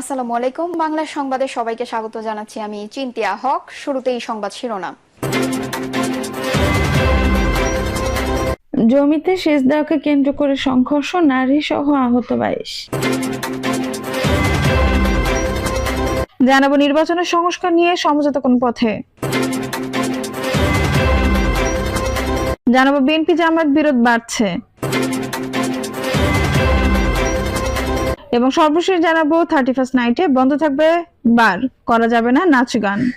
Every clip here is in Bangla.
আসসালামু আলাইকুম। বাংলা সংবাদে সবাইকে স্বাগত জানাচ্ছি আমি চিন্তিয়া হক। শুরুতেই সংবাদ শিরোনাম। জমিতে সেচ দেওয়াকে কেন্দ্র করে সংঘর্ষ নারী সহ আহত বাইশ। জানাব নির্বাচনের সংস্কার নিয়ে সমঝোতা কোন পথে? জানাব বিএনপি জামাত বিরোধ বাড়ছে। এবং সর্বশেষ জানাব থার্টি ফার্স্ট নাইটে বন্ধ থাকবে বার, করা যাবে না নাচ গান।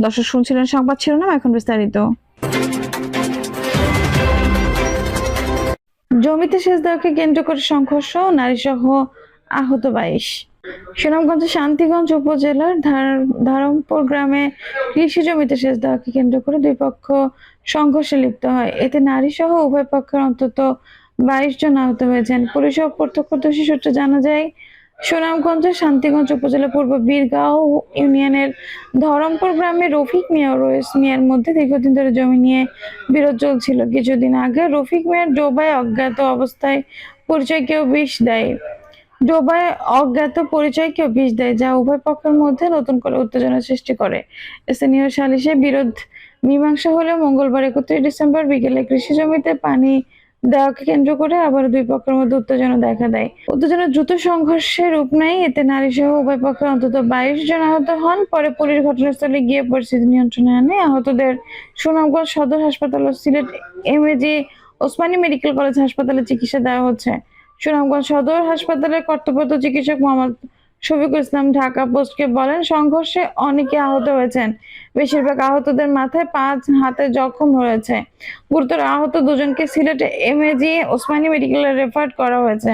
দর্শক শুনছিলেন সংবাদ শিরোনাম, এখন বিস্তারিত। জমিতে সেচ দেওয়াকে কেন্দ্র করে সংঘর্ষ নারী সহ আহত বাইশ। সুনামগঞ্জের শান্তিগঞ্জ উপজেলার ধার- ধরমপুর গ্রামে কৃষি জমিতে সেচ দেওয়াকে কেন্দ্র করে দুই পক্ষ সংঘর্ষে লিপ্ত হয়। এতে নারী সহ উভয় পক্ষের অন্তত বাইশ জন আহত হয়েছেন। পুলিশ ও প্রত্যক্ষদর্শী সূত্রে জানা যায়, সুনামগঞ্জের শান্তিগঞ্জ উপজেলা পূর্ব বীরগাঁও ইউনিয়নের ধরমপুর গ্রামে রফিক মিয়া ও রয়েস মিয়ার মধ্যে দীর্ঘদিন ধরে জমি নিয়ে বিরোধ চলছিল। কিছুদিন আগে রফিক মিয়ার ডোবায় অজ্ঞাত অবস্থায় পরিচয় কেউ বিষ দেয়। ডোবায় অজ্ঞাত পরিচয় কেউ বিষ দেয়, যা উভয় পক্ষের মধ্যে নতুন করে উত্তেজনা সৃষ্টি করে। স্থানীয় সালিশে বিরোধ মীমাংসা হলে মঙ্গলবার একত্রিশ ডিসেম্বর বিকেলে কৃষি জমিতে পানি দেওয়াকে কেন্দ্র করে আবার দুই পক্ষের মধ্যে উত্তেজনা দেখা দেয়। উত্তেজনা দ্রুত সংঘর্ষের রূপ নেয় এতে নারী সহ উভয় পক্ষের অন্তত বাইশ জন আহত হন। পরে পুলিশ ঘটনাস্থলে গিয়ে পরিস্থিতি নিয়ন্ত্রণে আনে। আহতদের সুনামগঞ্জ সদর হাসপাতাল ও Sylhet MAG Osmani medical college হাসপাতালে চিকিৎসা দেওয়া হচ্ছে। সুনামগঞ্জ সদর হাসপাতালের কর্তব্যরত চিকিৎসক মোহাম্মদ শফিকুল ইসলাম ঢাকা পোস্টকে বলেন, সংঘর্ষে অনেকে আহত হয়েছেন। বেশিরভাগ আহতদের মাথায় পাঁচ হাতে জখম হয়েছে। গুরুতর আহত দুজনকে সিলেটে এমএজি ওসমানী মেডিকেলে রেফার করা হয়েছে।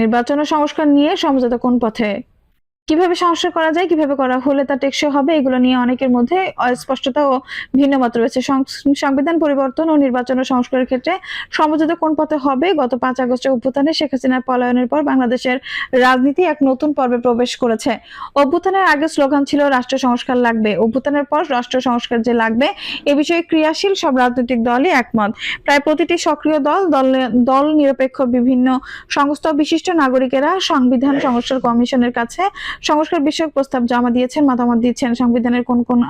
নির্বাচন সংস্কার নিয়ে সমঝোতা কোন পথে? কীভাবে সংস্কার করা যায়, কীভাবে করা হলে তা টেকসই হবে, এগুলো নিয়ে অনেকের মধ্যে অস্পষ্টতা ও ভিন্ন মত রয়েছে সংবিধান পরিবর্তন ও নির্বাচন ও সংস্কারের ক্ষেত্রে সমঝোতা কোন পথে হবে? গত পাঁচ আগস্টের অভ্যুত্থানে শেখ হাসিনার পলায়নের পর বাংলাদেশের রাজনীতি এক নতুন পর্বে প্রবেশ করেছে। অভ্যুত্থানের আগে স্লোগান ছিল, রাষ্ট্র সংস্কার লাগবে। অভ্যুত্থানের পর রাষ্ট্র সংস্কার যে লাগবে, এ বিষয়ে ক্রিয়াশীল সব রাজনৈতিক দলই একমত। প্রায় প্রতিটি সক্রিয় দল দল দল নিরপেক্ষ বিভিন্ন সংস্থা বিশিষ্ট নাগরিকেরা সংবিধান সংস্কার কমিশনের কাছে সংস্কার বিষয়ক প্রস্তাব জমা দিয়েছেন, মতামত দিচ্ছেন, সংবিধানের কোন কোন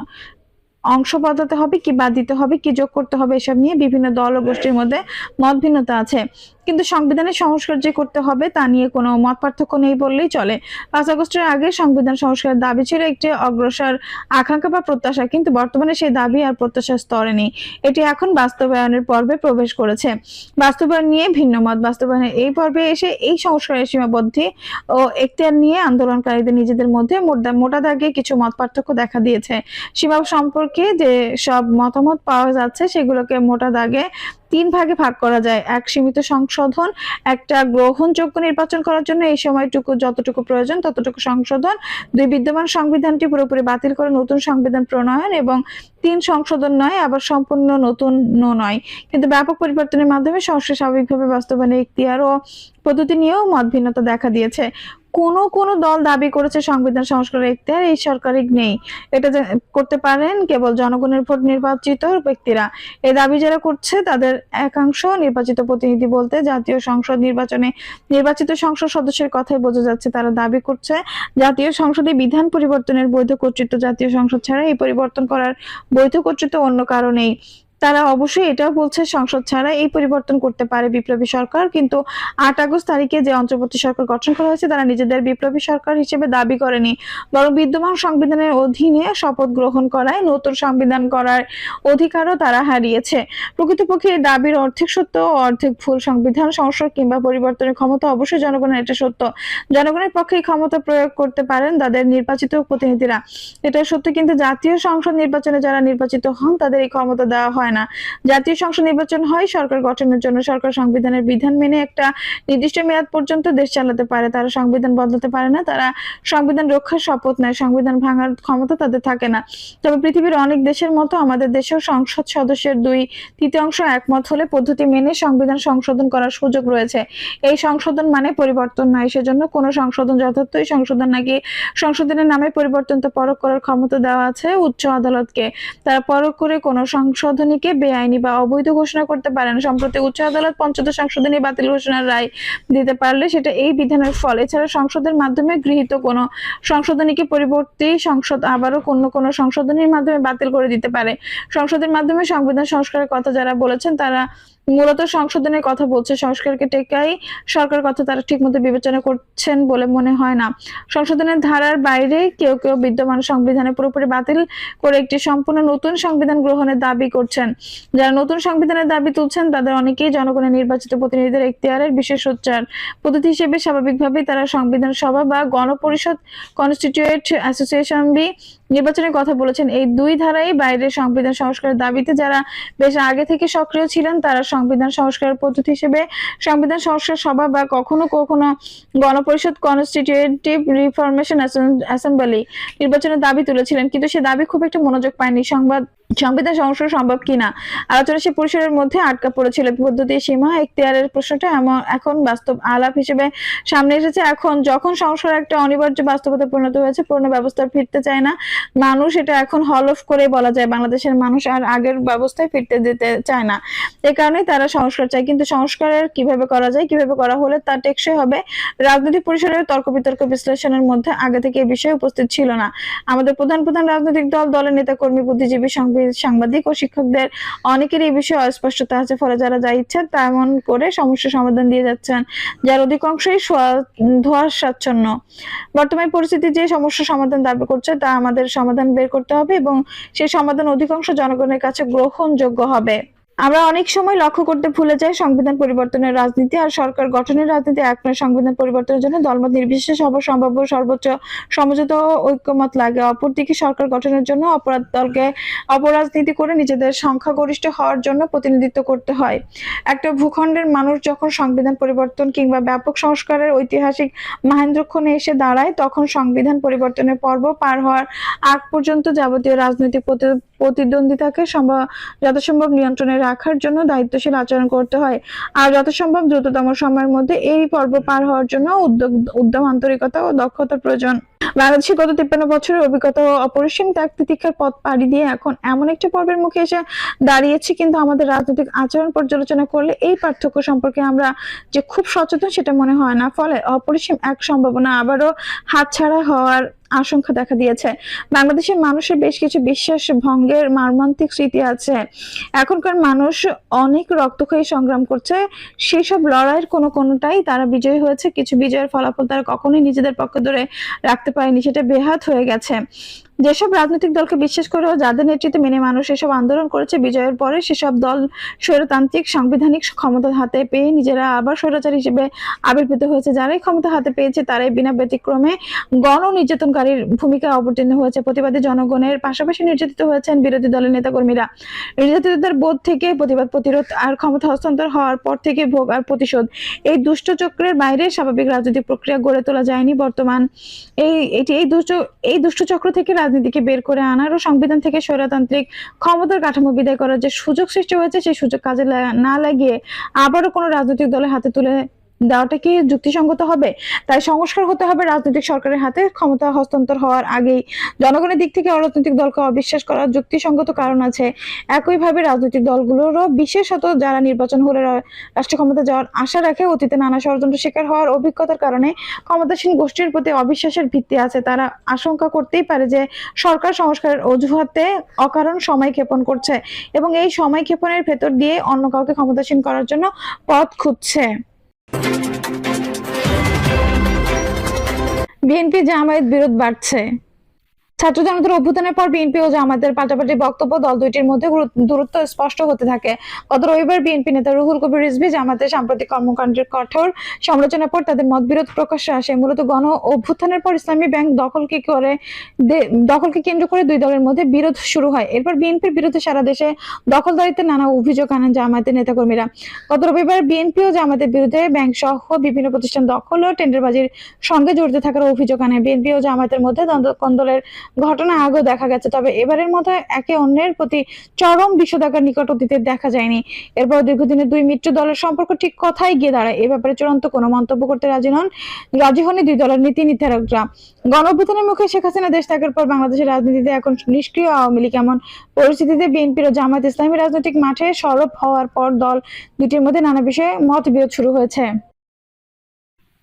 অংশ বদলাতে হবে, কি বাদ দিতে হবে, কি যোগ করতে হবে, এসব নিয়ে বিভিন্ন দল ও গোষ্ঠীর মধ্যে মত ভিন্নতা আছে। কিন্তু সংবিধানের সংস্কার যে করতে হবে তা নিয়ে কোনো মত পার্থক্য নেই বললেই চলে। পাঁচ আগস্টের আগে সংবিধান সংস্কারের দাবি ছিল একটি অগ্রসর আকাঙ্ক্ষা বা প্রত্যাশা, কিন্তু বর্তমানে সেই দাবি আর প্রত্যাশার স্তরে নেই। এটি এখন বাস্তবায়নের পর্বে প্রবেশ করেছে। বাস্তবায়ন নিয়ে ভিন্ন মত। বাস্তবায়নের এই পর্বে এসে এই সংস্কারের সীমাবদ্ধি ও এখতিয়ার নিয়ে আন্দোলনকারীদের নিজেদের মধ্যে মোটা- দাগে কিছু মত পার্থক্য দেখা দিয়েছে। সীমা সম্পর্কে যে সব মতামত পাওয়া যাচ্ছে, সেগুলোকে মোটা দাগে তিন ভাগে ভাগ করা যায়। এক সীমিত সংশোধন, একটা গ্রহণযোগ্য নির্বাচন করার জন্য এই সময়টুকু যতটুকু প্রয়োজন ততটুকু সংশোধন। দুই বিদ্যমান সংবিধানটি পুরোপুরি বাতিল করে নতুন সংবিধান প্রণয়ন এবং তিন সংশোধন নয়, আবার সম্পূর্ণ নতুন নয়। কিন্তু ব্যাপক পরিবর্তনের মাধ্যমে সংস্কার স্বাভাবিকভাবে বাস্তবায়নের ইখতিয়ার ও পদ্ধতি নিয়েও মত ভিন্নতা দেখা দিয়েছে। কোন কোন দল দাবি করেছে সংবিধান সংস্কারের ইখতিয়ার এই সরকারি নেই। এটা করতে পারেন কেবল জনগণের ভোট নির্বাচিত ব্যক্তিরা। এই দাবি যারা করছে, তাদের একাংশ নির্বাচিত প্রতিনিধি বলতে জাতীয় সংসদ নির্বাচনে নির্বাচিত সংসদ সদস্যের কথাই বোঝা যাচ্ছে, তারা দাবি করছে জাতীয় সংসদে বিধান পরিবর্তনের বৈধ কর্তৃত্ব জাতীয় সংসদ ছাড়া এই পরিবর্তন করার বৈধ কর্তৃত্ব অন্য কারণেই। তারা অবশ্যই এটাও বলছে, সংসদ ছাড়া এই পরিবর্তন করতে পারে বিপ্লবী সরকার। কিন্তু আট আগস্ট তারিখে যে অন্তর্বর্তী সরকার গঠন করা হয়েছে, তারা নিজেদের বিপ্লবী সরকার হিসেবে দাবি করেনি। বরং বিদ্যমান সংবিধানের অধীনে শপথ গ্রহণ করায় নতুন সংবিধান করার অধিকারও তারা হারিয়েছে। প্রকৃতপক্ষে এই দাবির অর্ধেক সত্য অর্ধেক ভুল সংবিধান সংসদ কিংবা পরিবর্তনের ক্ষমতা অবশ্যই জনগণের, এটা সত্য। জনগণের পক্ষে ক্ষমতা প্রয়োগ করতে পারেন তাদের নির্বাচিত প্রতিনিধিরা। এটা সত্য, কিন্তু জাতীয় সংসদ নির্বাচনে যারা নির্বাচিত হন, তাদের এই ক্ষমতা দেওয়া হয় না। জাতীয় সংসদ নির্বাচন হয়, সরকার গঠনের জন্য সরকার সংবিধানের বিধান মেনে একটা নির্দিষ্ট মেয়াদ পর্যন্ত দেশ চালাতে পারে। তারা সংবিধান বদলাতে পারে না, তারা সংবিধান রক্ষার শপথ নেয়, সংবিধান ভাঙার ক্ষমতা তাদের থাকে না। তবে পৃথিবীর অনেক দেশের মতো আমাদের দেশেও সংসদ সদস্যের দুই তৃতীয়াংশ একমত হলে পদ্ধতি মেনে সংবিধান সংশোধন করার সুযোগ রয়েছে। এই সংশোধন মানে পরিবর্তন নয়, সেজন্য কোনো সংশোধন যথার্থই সংশোধন নাকি সংশোধনের নামে পরিবর্তন তো পরখ করার ক্ষমতা দেওয়া আছে উচ্চ আদালতকে। তারা পরখ করে কোনো সংশোধনী সংশোধনীকে বেআইনি বা অবৈধ ঘোষণা করতে পারে না সম্প্রতি উচ্চ আদালত পঞ্চদশ সংশোধনী বাতিল ঘোষণার রায় দিতে পারলে সেটা এই বিধানের ফল। এছাড়া সংসদের মাধ্যমে গৃহীত কোনো সংশোধনীকে পরিবর্তে সংসদ আবারও অন্য কোনো সংশোধনীর মাধ্যমে বাতিল করে দিতে পারে। সংসদের মাধ্যমে সংবিধান সংস্কারের কথা যারা বলেছেন, তারা মূলত সংশোধনের কথা বলছে, সংস্কারকে টেকাই সরকার কথা তারা ঠিকমতো বিবেচনা করছেন বলে মনে হয় না। সংশোধনের ধারার বাইরে কেউ কেউ বিদ্যমান সংবিধানে পুরোপুরি বাতিল করে একটি সম্পূর্ণ নতুন সংবিধান গ্রহণের দাবি করছেন। যারা নতুন সংবিধানের দাবি তুলছেন, তাদের অনেকেই জনগণের নির্বাচিত প্রতিনিধিদের এখতিয়ারের বিশেষ উচ্চার। পদ্ধতি হিসেবে স্বাভাবিকভাবেই তারা সংবিধান সভা বা গণপরিষদ, কনস্টিটিউয়েন্ট অ্যাসোসিয়েশন বি নির্বাচনের কথা বলেছেন। এই দুই ধারাই বাইরে সংবিধান সংস্কারের দাবিতে যারা বেশ আগে থেকে সক্রিয় ছিলেন, তারা সংবিধান সংস্কারের পদ্ধতি হিসেবে সংবিধান সংস্কার সভা বা কখনো কখনো গণপরিষদ কনস্টিটিউটিভ রিফরমেশন অ্যাসেম্বলি নির্বাচনের দাবি তুলেছিলেন। কিন্তু সে দাবি খুব একটা মনোযোগ পায়নি। সংবাদ সংবিধান সংস্কার সম্ভব কিনা? আলোচনা সে পরিসরের মধ্যে আটকা পড়েছিল। পদ্ধতি সীমা, এখতিয়ারের প্রশ্নটা এমন- এখন বাস্তব আলাপ হিসেবে সামনে এসেছে। এখন যখন সংস্কার একটা অনিবার্য বাস্তবতা পরিণত হয়েছে পুরনো ব্যবস্থা ফিরতে চায় না। মানুষ এটা এখন হল অফ করে বলা যায়। বাংলাদেশের মানুষ আর আগের ব্যবস্থায় ফিরতে দিতে চায় না। এই কারণে তারা সংস্কার চায়। কিন্তু সংস্কারের কীভাবে করা যায়, কীভাবে করা হলে তা টেকসই হবে, রাজনৈতিক পরিসরের তর্ক বিতর্ক বিশ্লেষণের মধ্যে আগে থেকে এই বিষয়ে উপস্থিত ছিল না। আমাদের প্রধান প্রধান রাজনৈতিক দল, দলের নেতাকর্মী বুদ্ধিজীবী সাংবাদিক ও শিক্ষকদের অনেকের এই বিষয়ে অস্পষ্টতা আছে। ফলে যারা যা ইচ্ছা তেমন করে সমস্যা সমাধান দিয়ে যাচ্ছেন, যার অধিকাংশই সোয়া- ধোঁয়াশাচ্ছন্ন। বর্তমান পরিস্থিতি যে সমস্যা সমাধান দাবি করছে, তা আমাদের সমাধান বের করতে হবে এবং সেই সমাধান অধিকাংশ জনগণের কাছে গ্রহণযোগ্য হবে। আমরা অনেক সময় লক্ষ্য করতে ভুলে যাই সংবিধান পরিবর্তনের রাজনীতি আর সরকার গঠনের রাজনীতি এক নয়। সংবিধান পরিবর্তনের জন্য দলমত নির্বিশেষে সব সম্ভাব্য সর্বোচ্চ সমঝোতা ঐক্যমত লাগে। অপরদিকে সরকার গঠনের জন্য অপরাধ দলকে অপরাজনীতি করে নিজেদের সংখ্যাগরিষ্ঠ হওয়ার জন্য প্রতিনিধিত্ব করতে হয়। একটা ভূখণ্ডের মানুষ যখন সংবিধান পরিবর্তন কিংবা ব্যাপক সংস্কারের ঐতিহাসিক মাহেন্দ্রক্ষণে এসে দাঁড়ায়, তখন সংবিধান পরিবর্তনের পর্ব পার হওয়ার আগ পর্যন্ত যাবতীয় রাজনৈতিক প্রতিদ্বন্দ্বিতাকে সম্ভব, যথাসম্ভব নিয়ন্ত্রণে রাখার জন্য দায়িত্বশীল আচরণ করতে হয়। আর যথাসম্ভব দ্রুততম সময়ের মধ্যে এই পর্ব পার হওয়ার জন্য উদ্যোগ, উদ্যম, আন্তরিকতা ও দক্ষতা প্রয়োজন। বাংলাদেশের গত তিপ্পান্ন বছরের অভিজ্ঞতা অপরিসীম ত্যাগ তিতিক্ষার পথ পাড়ি দিয়ে এখন এমন একটা পর্বের মুখে এসে দাঁড়িয়েছি, কিন্তু আমাদের রাজনৈতিক আচরণ পর্যালোচনা করলে এই পার্থক্য সম্পর্কে আমরা যে খুব সচেতন সেটা মনে হয় না। ফলে অপরিসীম এক সম্ভাবনা আবারও হাতছাড়া হওয়ার আশঙ্কা দেখা দিয়েছে। বাংলাদেশের মানুষের বেশ কিছু বিশ্বাস ভঙ্গের মার্মান্তিক স্মৃতি আছে। এখনকার মানুষ অনেক রক্তক্ষয়ী সংগ্রাম করছে। সেসব লড়াইয়ের কোনো কোনোটাই তারা বিজয়ী হয়েছে। কিছু বিজয়ের ফলাফল তারা কখনোই নিজেদের পক্ষে ধরে রাখতে পারেনি সেটা বেহাত হয়ে গেছে। যেসব রাজনৈতিক দলকে বিশ্বাস করে ও যাদের নেতৃত্বে মেনে মানুষ এসব আন্দোলন করেছে, বিজয়ের পরে সেসব দল স্বৈরতান্ত্রিক, সাংবিধানিক ক্ষমতা হাতে পেয়ে নিজেরা আবার স্বৈরাচার হিসেবে আবির্ভূত হয়েছে। যারাই ক্ষমতা হাতে পেয়েছে, তারাই বিনা ব্যতিক্রমে গণ নির্যাতনকারীর ভূমিকায় অবতীর্ণ হয়েছে। প্রতিবাদী জনগণের পাশাপাশি নির্যাতিত হয়েছেন বিরোধী দলের নেতাকর্মীরা। নির্যাতিতদের বোধ থেকে প্রতিবাদ, প্রতিরোধ আর ক্ষমতা হস্তান্তর হওয়ার পর থেকে ভোগ আর প্রতিশোধ। এই দুষ্ট চক্রের বাইরে স্বাভাবিক রাজনৈতিক প্রক্রিয়া গড়ে তোলা যায়নি বর্তমান। এই, এটি এই দুষ্ট এই দুষ্ট চক্র থেকে রাজনীতিকে বের করে আনার ও সংবিধান থেকে স্বৈরতান্ত্রিক ক্ষমতার কাঠামো বিদায় করার যে সুযোগ সৃষ্টি হয়েছে, সেই সুযোগ কাজে না লাগিয়ে আবারও কোনো রাজনৈতিক দলের হাতে তুলে দেওয়াটা কি যুক্তিসঙ্গত হবে? তাই সংস্কার হতে হবে রাজনৈতিক সরকারের হাতে। ক্ষমতা হস্তান্তর হওয়ার আগেই জনগণের দিক থেকে অরাজনৈতিক দলকে অবিশ্বাস করার যুক্তিসঙ্গত কারণ আছে। একইভাবে রাজনৈতিক দলগুলোরও বিশেষত যারা নির্বাচন হলে রাষ্ট্র ক্ষমতা যাওয়ার আশা রাখে, অতীতে নানা ষড়যন্ত্র শিকার হওয়ার অভিজ্ঞতার কারণে ক্ষমতাসীন গোষ্ঠীর প্রতি অবিশ্বাসের ভিত্তি আছে। তারা আশঙ্কা করতেই পারে যে সরকার সংস্কারের অজুহাতে অকারণ সময় ক্ষেপণ করছে এবং এই সময় ক্ষেপণের ভেতর দিয়ে অন্য কাউকে ক্ষমতাসীন করার জন্য পথ খুঁজছে। বিএনপি জামায়াত বিরোধ বাড়ছে। ছাত্র জনতার অভ্যুত্থানের পর বিএনপি ও জামাতের পাল্টাপাল্টি বক্তব্য দল দুইটির মধ্যে দূরত্ব স্পষ্ট হতে থাকে। গত রবিবার বিএনপি নেতা রুহুল কবির রিজভি জামাতের সাম্প্রতিক কর্মকাণ্ডের কঠোর সমালোচনার পর তাদের মতবিরোধ প্রকাশ্যে আসে। মূলত গণ অভ্যুত্থানের পর ইসলামী ব্যাংক দখলকে করে দখলকে কেন্দ্র করে দুই দলের মধ্যে বিরোধ শুরু হয়। এরপর বিএনপির বিরুদ্ধে সারা দেশে দখলদারিত্বের নানা অভিযোগ আনেন জামায়াতের নেতাকর্মীরা। গত রবিবার বিএনপি ও জামাতের বিরুদ্ধে ব্যাংক সহ বিভিন্ন প্রতিষ্ঠান দখল ও টেন্ডারবাজির সঙ্গে জড়িত থাকার অভিযোগ আনে। বিএনপি ও জামায়াতের মধ্যে দ্বন্দ্ব- কোন্দলের ঘটনা আগেও দেখা গেছে, তবে এবারের মতো একে অন্যের প্রতি চরম বিষোদাকার নিকট অতীতে দেখা যায়নি। এরপর দীর্ঘদিনের দুই মিত্র দলের সম্পর্ক ঠিক কথাই গিয়ে দাঁড়ায়। এ ব্যাপারে চূড়ান্ত কোনো মন্তব্য করতে রাজি নন, রাজি হননি দুই দলের নীতি নির্ধারকরা গণঅভ্যুত্থানের মুখে শেখ হাসিনা দেশ ত্যাগের পর বাংলাদেশের রাজনীতিতে এখন নিষ্ক্রিয় আওয়ামী লীগ। এমন পরিস্থিতিতে বিএনপির ও জামায়াত ইসলামী রাজনৈতিক মাঠে সরব হওয়ার পর দল দুটির মধ্যে নানা বিষয়ে মতবিরোধ শুরু হয়েছে।